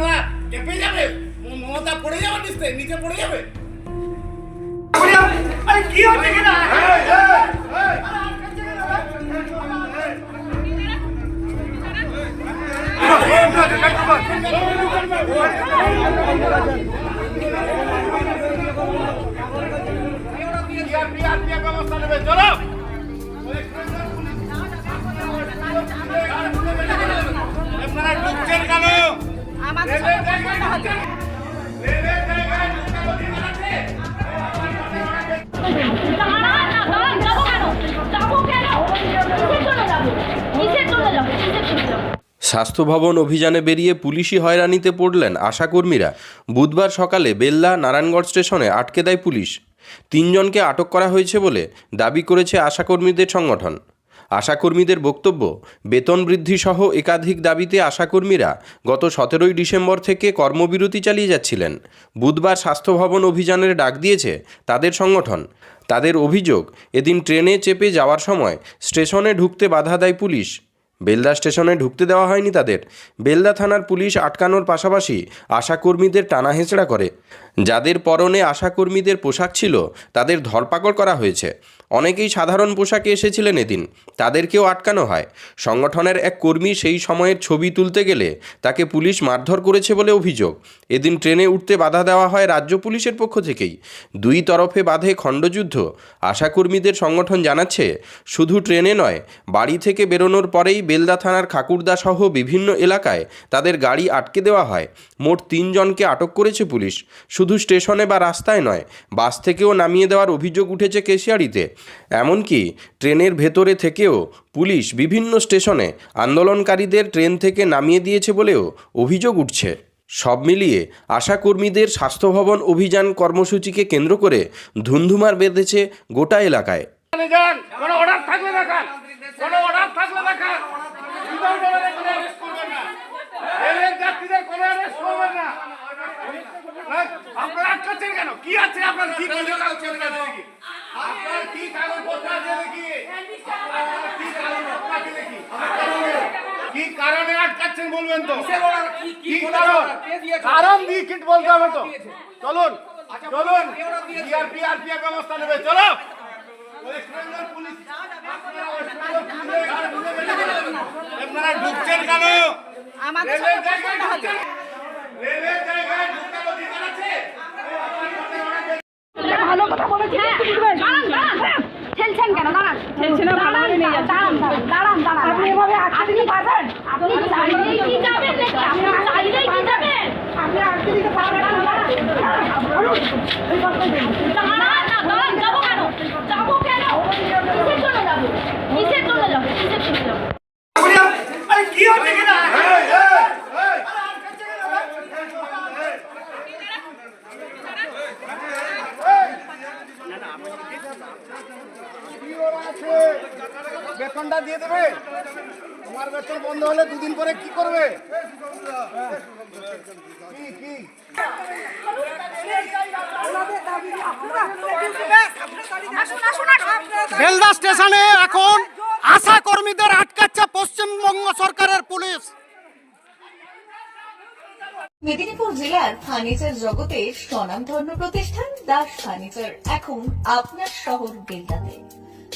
আপনারা চেপে যাবে মমতা পড়ে যাবে নিচে নিচে পড়ে যাবে আরে কি হচ্ছে কি না সিআরপিএফ ব্যবস্থা নেবে চলো আপনারা ঢুকছেন কেন স্বাস্থ্য ভবন অভিযানে বেরিয়ে পুলিশি হয়রানিতে পড়লেন আশাকর্মীরা। বুধবার সকালে বেল্লা নারায়ণগড় স্টেশনে আটকে দেয় পুলিশ। তিনজনকে আটক করা হয়েছে বলে দাবি করেছে আশাকর্মীদের সংগঠন। আশাকর্মীদের বক্তব্য, বেতন বৃদ্ধি সহ একাধিক দাবিতে আশাকর্মীরা গত সতেরোই ডিসেম্বর থেকে কর্মবিরতি চালিয়ে যাচ্ছিলেন। বুধবার স্বাস্থ্য ভবন অভিযানের ডাক দিয়েছে তাদের সংগঠন। তাদের অভিযোগ, এদিন ট্রেনে চেপে যাওয়ার সময় স্টেশনে ঢুকতে বাধা দেয় পুলিশ। বেলদা স্টেশনে ঢুকতে দেওয়া হয়নি তাদের। বেলদা থানার পুলিশ আটকানোর পাশাপাশি আশাকর্মীদের টানা হেঁচড়া করে। যাদের পরনে আশাকর্মীদের পোশাক ছিল, তাদের ধরপাকড় করা হয়েছে। অনেকেই সাধারণ পোশাকে এসেছিলেন এদিন। তাদেরকেও আটকানো হয়। সংগঠনের এক কর্মী সেই সময়ের ছবি তুলতে গেলে তাকে পুলিশ মারধর করেছে বলে অভিযোগ। এদিন ট্রেনে উঠতে বাধা দেওয়া হয় রাজ্য পুলিশের পক্ষ থেকেই। দুই তরফে বাধে খণ্ডযুদ্ধ। আশাকর্মীদের সংগঠন জানাচ্ছে, শুধু ট্রেনে নয়, বাড়ি থেকে বেরোনোর পরেই বেলদা থানার খাকুরদা সহ বিভিন্ন এলাকায় তাদের গাড়ি আটকে দেওয়া হয়। মোট তিনজনকে আটক করেছে পুলিশ। শুধু স্টেশনে বা রাস্তায় নয়, বাস থেকেও নামিয়ে দেওয়ার অভিযোগ উঠেছে কেশিয়াড়িতে এমনকি ট্রেনের ভেতরে থেকেও পুলিশ বিভিন্ন স্টেশনে আন্দোলনকারীদের ট্রেন থেকে নামিয়ে দিয়েছে বলেও অভিযোগ উঠছে। সব মিলিয়ে আশাকর্মীদের স্বাস্থ্য ভবন অভিযান কর্মসূচিকে কেন্দ্র করে ধুন্ধুমার বেঁধেছে গোটা এলাকায়। যান কোনো অর্ডার থাকলে দেখান কোনো অর্ডার থাকলে দেখান Without order কোনো arrest করবেন না। রেলের যাত্রীদের কোনো arrest করবেন না। না, আপনারা আটকাচ্ছেন কেন কি আছে আপনার কি কাগজ আছে দেখি আপনার কি কাগজপত্র আছে দেখি আপনার কি কাগজপত্র আছে দেখি কি কারণে তো কি কারণ কারণ দিয়ে কিট বলতে হবে তো। চলুন চলুন। সিআরপি আরপিএফ ব্যবস্থা নেবে। চলো। আপনারা ঢুকছেন কেন? আমাদের রেলের জায়গায় কথা বলতে ঢুকছেন? রেলের জায়গায় ঢুকতে অধিকার আছে? ভালো কথা বলেছি দাঁড়ান দাঁড়ান দাঁড়ান। ঠেলছেন কেন? দাঁড়ান। ঠেলছেন না ভালো করে নিয়ে যাচ্ছেন দাঁড়ান দাঁড়ান দাঁড়ান। আপনি এভাবে আটকে দিতে পারবেন? আপনি বেতনটা দিয়ে দেবে তোমার বেতন বন্ধ হলে দুদিন পরে কি করবে? কি বেলদা স্টেশনে এখন আশা কর্মীদের আটকাচ্ছে পশ্চিমবঙ্গ সরকারের পুলিশ। মেদিনীপুর জেলার ফার্নিচার জগতে স্বনামধন্য প্রতিষ্ঠান দাস ফার্নিচার। এখন আপনার শহর বেলদাতে।